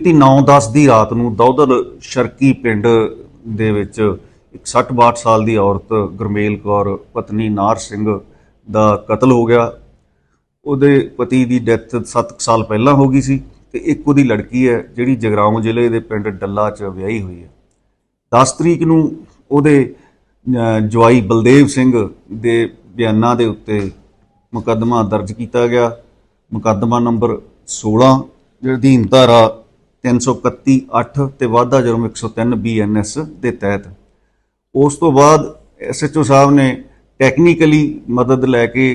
ਮਿਤੀ 9-10 ਦੀ ਰਾਤ ਨੂੰ ਦੌਦਲ ਸ਼ਰਕੀ ਪਿੰਡ ਦੇ ਵਿੱਚ ਇੱਕ 60-62 ਸਾਲ ਦੀ ਔਰਤ ਗੁਰਮੇਲ ਕੌਰ, ਪਤਨੀ ਨਾਰ ਸਿੰਘ ਦਾ ਕਤਲ ਹੋ ਗਿਆ। ਉਹਦੇ ਪਤੀ ਦੀ ਡੈਥ 7 ਸਾਲ ਪਹਿਲਾਂ ਹੋ ਗਈ ਸੀ ਤੇ ਇੱਕ ਉਹਦੀ ਲੜਕੀ ਹੈ ਜਿਹੜੀ ਜਗਰਾਉਂ ਜ਼ਿਲ੍ਹੇ ਦੇ ਪਿੰਡ ਡੱਲਾ 'ਚ ਵਿਆਹੀ ਹੋਈ ਹੈ। 10 ਤਰੀਕ ਨੂੰ ਉਹਦੇ ਜਵਾਈ ਬਲਦੇਵ ਸਿੰਘ ਦੇ ਬਿਆਨਾਂ ਦੇ ਉੱਤੇ ਮੁਕੱਦਮਾ ਦਰਜ ਕੀਤਾ ਗਿਆ। ਮੁਕੱਦਮਾ ਨੰਬਰ 16 ਜਿਹੜੀ ਅਧੀਨ ਧਾਰਾ 331 8 ਤੇ ਵਾਧਾ ਜੁਰਮ 103 ਬੀਐਨਐਸ ਦੇ ਤਹਿਤ। ਉਸ ਤੋਂ ਬਾਅਦ ਐਸਐਚਓ ਸਾਹਿਬ ਨੇ ਟੈਕਨੀਕਲੀ ਮਦਦ ਲੈ ਕੇ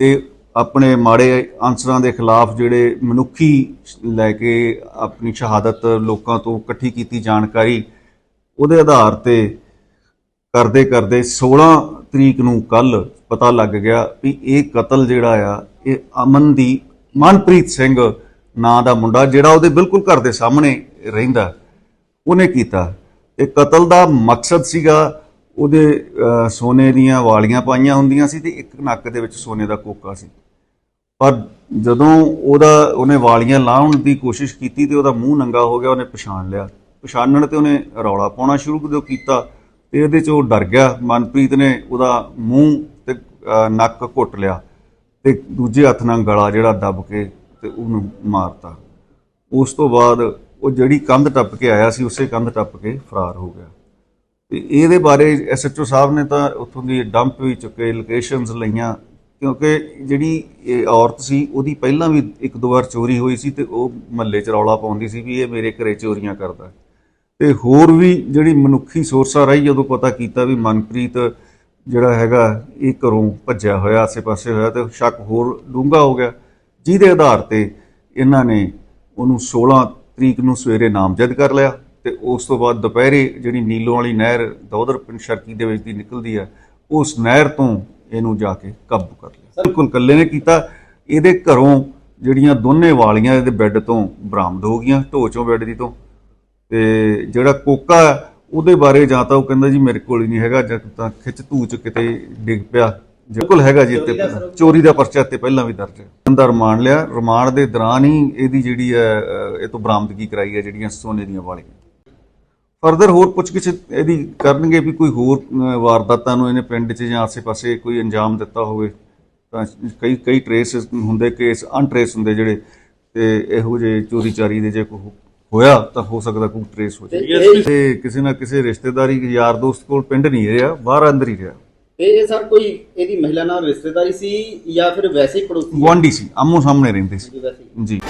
ਤੇ ਆਪਣੇ ਮਾੜੇ ਅਨਸਰਾਂ ਦੇ ਖਿਲਾਫ ਜਿਹੜੇ ਮਨੁੱਖੀ ਲੈ ਕੇ ਆਪਣੀ ਸ਼ਹਾਦਤ ਲੋਕਾਂ ਤੋਂ ਇਕੱਠੀ ਕੀਤੀ ਜਾਣਕਾਰੀ, ਉਹਦੇ ਆਧਾਰ ਤੇ ਕਰਦੇ ਕਰਦੇ 16 ਤਰੀਕ ਨੂੰ ਕੱਲ ਪਤਾ ਲੱਗ ਗਿਆ ਵੀ ਇਹ ਕਤਲ ਜਿਹੜਾ ਆ, ਇਹ ਅਮਨ ਦੀ ਮਨਪ੍ਰੀਤ ਸਿੰਘ ਨਾਂ ਦਾ ਮੁੰਡਾ ਜਿਹੜਾ ਉਹਦੇ ਬਿਲਕੁਲ ਘਰ ਦੇ ਸਾਹਮਣੇ ਰਹਿੰਦਾ, ਉਹਨੇ ਕੀਤਾ। ਤੇ ਕਤਲ ਦਾ ਮਕਸਦ ਸੀਗਾ, ਉਹਦੇ ਸੋਨੇ ਦੀਆਂ ਵਾਲੀਆਂ ਪਾਈਆਂ ਹੁੰਦੀਆਂ ਸੀ ਤੇ ਇੱਕ ਨੱਕ ਦੇ ਵਿੱਚ ਸੋਨੇ ਦਾ ਕੋਕਾ ਸੀ। ਪਰ ਜਦੋਂ ਉਹਦਾ, ਉਹਨੇ ਵਾਲੀਆਂ ਲਾਉਣ ਦੀ ਕੋਸ਼ਿਸ਼ ਕੀਤੀ ਤੇ ਉਹਦਾ ਮੂੰਹ ਨੰਗਾ ਹੋ ਗਿਆ, ਉਹਨੇ ਪਛਾਣ ਲਿਆ। ਪਛਾਣਨ ਤੇ ਉਹਨੇ ਰੌਲਾ ਪਾਉਣਾ ਸ਼ੁਰੂ ਜਦੋਂ ਕੀਤਾ ਤੇ ਇਹਦੇ ਚ ਉਹ ਡਰ ਗਿਆ। ਮਨਪ੍ਰੀਤ ਨੇ ਉਹਦਾ ਮੂੰਹ ਤੇ ਨੱਕ ਘੁੱਟ ਲਿਆ ਤੇ ਦੂਜੇ ਹੱਥ ਨਾਲ ਗਲਾ ਜਿਹੜਾ ਦੱਬ ਕੇ ਤੇ ਉਹਨੂੰ ਮਾਰਤਾ ਉਸ ਤੋਂ ਬਾਅਦ ਉਹ ਜਿਹੜੀ ਕੰਧ ਟੱਪ ਕੇ ਆਇਆ ਸੀ, ਉਸੇ ਕੰਧ ਟੱਪ ਕੇ ਫਰਾਰ ਹੋ ਗਿਆ ਤੇ ਇਹਦੇ ਬਾਰੇ ਐਸਐਚਓ ਸਾਹਿਬ ਨੇ ਤਾਂ ਉੱਥੋਂ ਦੀ ਡੰਪ ਵੀ ਚੁੱਕੇ ਲੋਕੇਸ਼ਨਸ ਲਈਆਂ, ਕਿਉਂਕਿ ਜਿਹੜੀ ਇਹ ਔਰਤ ਸੀ, ਉਹਦੀ ਪਹਿਲਾਂ ਵੀ ਇੱਕ ਦੋ ਵਾਰ ਚੋਰੀ ਹੋਈ ਸੀ ਤੇ ਉਹ ਮਹੱਲੇ 'ਚ ਰੌਲਾ ਪਾਉਂਦੀ ਸੀ ਵੀ ਇਹ ਮੇਰੇ ਘਰੇ ਚੋਰੀਆਂ ਕਰਦਾ ਹੈ। ਤੇ ਹੋਰ ਵੀ ਜਿਹੜੀ ਮਨੁੱਖੀ ਸੋਰਸਾਂ ਰਹੀ ਜਦੋਂ ਪਤਾ ਕੀਤਾ ਵੀ ਮਨਪ੍ਰੀਤ ਜਿਹੜਾ ਹੈਗਾ, ਇਹ ਘਰੋਂ ਭੱਜਿਆ ਹੋਇਆ, ਆਸੇ-ਪਾਸੇ ਹੋਇਆ ਤੇ ਸ਼ੱਕ ਹੋਰ ਡੂੰਘਾ ਹੋ ਗਿਆ ਜਿਹਦੇ ਆਧਾਰ ਤੇ ਇਹਨਾਂ ਨੇ ਉਹਨੂੰ 16 ਤਰੀਕ ਨੂੰ ਸਵੇਰੇ ਨਾਮਜ਼ਦ ਕਰ ਲਿਆ ਤੇ ਉਸ ਤੋਂ ਬਾਅਦ ਦੁਪਹਿਰੇ ਜਿਹੜੀ ਨੀਲੋਂ ਵਾਲੀ ਨਹਿਰ ਦੌਦਰ ਪਿੰਡ ਸ਼ਰਕੀ ਦੇ ਵਿੱਚ ਦੀ ਨਿਕਲਦੀ ਹੈ ਉਸ ਨਹਿਰ ਤੋਂ ਇਹਨੂੰ ਜਾ ਕੇ ਕਾਬੂ ਕਰ ਲਿਆ। ਬਿਲਕੁਲ ਇਕੱਲੇ ਨੇ ਕੀਤਾ। ਇਹਦੇ ਘਰੋਂ ਜਿਹੜੀਆਂ ਦੋਨੇ ਵਾਲੀਆਂ ਇਹਦੇ ਬੈੱਡ ਤੋਂ ਬਰਾਮਦ ਹੋ ਗਈਆਂ ਢੋ ਚੋਂ ਬੈੱਡ ਦੀ ਤੋਂ। ਤੇ ਜਿਹੜਾ ਕੋਕਾ ਹੈ, ਉਹਦੇ ਬਾਰੇ ਜਾਂ ਤਾਂ ਉਹ ਕਹਿੰਦਾ ਜੀ ਮੇਰੇ ਕੋਲ ਹੀ ਨਹੀਂ ਹੈਗਾ ਜਾਂ ਤਾਂ ਖਿੱਚ ਧੂ ਚ ਕਿਤੇ ਡਿੱਗ ਪਿਆ। ਬਿਲਕੁਲ ਹੈਗਾ ਜੀ ਇੱਥੇ ਚੋਰੀ ਦਾ ਪਰਚਾ ਤੇ ਪਹਿਲਾਂ ਵੀ ਦਰਜ ਹੈ। ਅੰਦਰ ਰਿਮਾਂਡ ਲਿਆ। ਰਿਮਾਂਡ ਦੇ ਦੌਰਾਨ ਹੀ ਇਹਦੀ ਜਿਹੜੀ ਹੈ ਇਹ ਤੋਂ ਬਰਾਮਦਗੀ ਕਰਾਈ ਹੈ ਜਿਹੜੀਆਂ ਸੋਨੇ ਦੀਆਂ ਵਾਲੀਆਂ। ਫਰਦਰ ਹੋਰ ਪੁੱਛ ਗਿੱਛ ਇਹਦੀ ਕਰਨਗੇ ਵੀ ਕੋਈ ਹੋਰ ਵਾਰਦਾਤਾਂ ਨੂੰ ਇਹਨੇ ਪਿੰਡ 'ਚ ਜਾਂ ਆਸੇ-ਪਾਸੇ ਕੋਈ ਅੰਜਾਮ ਦਿੱਤਾ ਹੋਵੇ ਤਾਂ ਕਈ ਕਈ ਟਰੇਸ ਹੁੰਦੇ ਕੇਸ ਅਨਟਰੇਸ ਹੁੰਦੇ ਜਿਹੜੇ ਤੇ ਇਹੋ ਜਿਹੇ ਚੋਰੀ ਚਾਰੀ ਦੇ ਜੇ ਕੋਈ ਹੋਇਆ ਤਾਂ ਹੋ ਸਕਦਾ ਕੋਈ ਟਰੇਸ ਹੋ ਜਾਏ ਤੇ ਕਿਸੇ ਨਾ ਕਿਸੇ ਰਿਸ਼ਤੇਦਾਰੀ ਯਾਰ ਦੋਸਤ ਕੋਲ ਪਿੰਡ ਨਹੀਂ ਰਿਹਾ ਬਾਹਰ ਅੰਦਰ ਹੀ ਰਿਹਾ। ਤੇ ਇਹ ਸਰ ਕੋਈ ਇਹਦੀ ਮਹਿਲਾ ਨਾਲ ਰਿਸ਼ਤੇਦਾਰੀ ਸੀ ਜਾਂ ਫਿਰ ਵੈਸੇ ਹੀ ਪੜੋਸੀ ਗੁਆਂਢੀ ਸੀ ਆਮੋ ਸਾਹਮਣੇ ਰਹਿੰਦੇ ਸੀ। ਸੀ ਵੈਸੇ ਹੀ? ਜੀ।